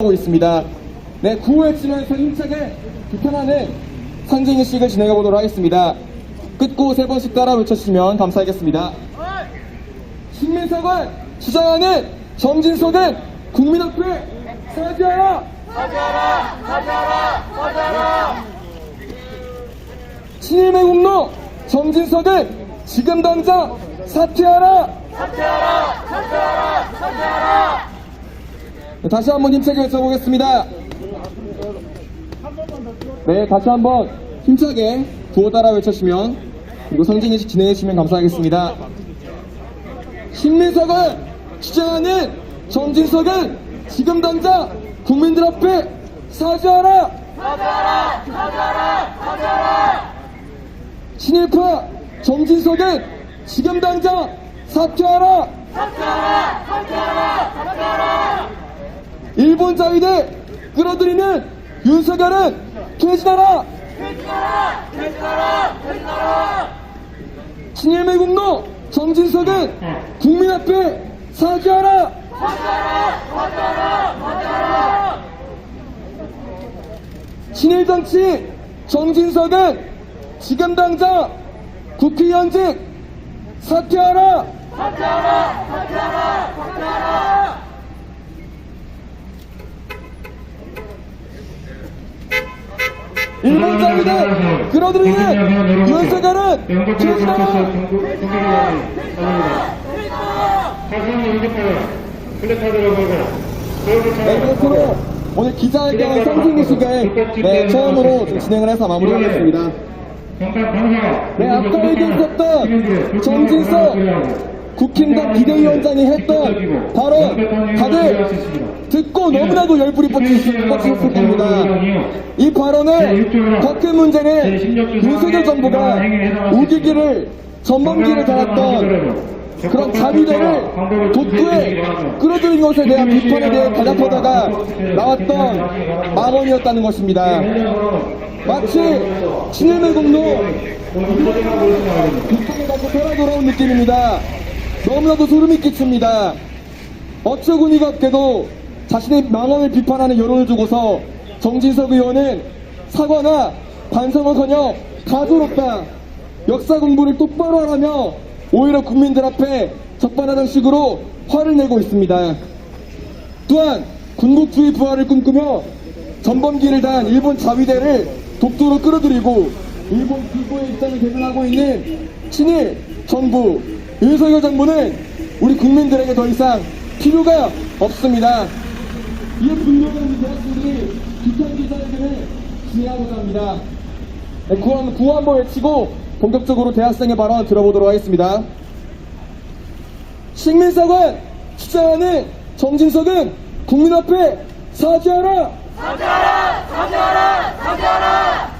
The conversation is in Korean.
하고 있습니다. 네, 구호에 치면서 힘차게 비판하는 상징의식을 진행해 보도록 하겠습니다. 끝고 세 번씩 따라 외쳐주시면 감사하겠습니다. 신민석을 주장하는 정진석은 국민 앞에 사죄하라! 사죄하라! 사죄하라! 사죄하라! 친일의 공로 정진석은 지금 당장 사퇴하라! 네, 다시 한번 힘차게 외쳐보겠습니다. 네, 다시 한번 힘차게 구호 따라 외쳐주시면 그리고 성진의식 진행해주시면 감사하겠습니다. 신민석을 주장하는 정진석은 지금 당장 국민들 앞에 사죄하라! 사죄하라! 사죄하라! 사죄하라! 친일파 정진석은 지금 당장 사퇴하라! 일본 자위대 끌어들이는 윤석열은 퇴진하라! 친일매 국노 정진석은 국민 앞에 사죄하라! 친일 정치 정진석은 지금 당장 국회의원직 사퇴하라! 일본 자위대 끌어들이는 윤석열은! 네, 끝으로 오늘 기자회견 성진의식을 네, 처음으로 좀 진행을 해서 마무리하겠습니다. 네, 아까 얘기했었던 정진석 국힘당 비대위원장이 했던 발언 다들 듣고 너무나도 열불이 뻗치셨을 겁니다. 이 발언은 더큰 문제는 윤석열 정부가 우기기를 전범기를 달았던 그런 자위대를 독도에 끌어들인 것에 대한 비판에 대해 대답하다가 나왔던 망언이었다는 것입니다. 마치 친일매국노 비판을 갖고 돌아 돌아온 느낌입니다. 너무나도 소름이 끼칩니다. 어처구니가 없게도 자신의 망언을 비판하는 여론을 두고서 정진석 의원은 사과나 반성은커녕 가조롭다. 역사 공부를 똑바로 하라며 오히려 국민들 앞에 적반하장 식으로 화를 내고 있습니다. 또한 군국주의 부활을 꿈꾸며 전범기를 단 일본 자위대를 독도로 끌어들이고 일본 기고의 입장을 대변하고 있는 친일 정부 윤석열 정부는 우리 국민들에게 더 이상 필요가 없습니다. 이에 분명한 대학생들이 기자회견을 진행하고자 합니다. 네, 구호, 구호 한번 외치고 본격적으로 대학생의 발언 들어보도록 하겠습니다. 식민사관 주장하는 정진석은 국민 앞에 사죄하라! 사죄하라! 사죄하라! 사죄하라!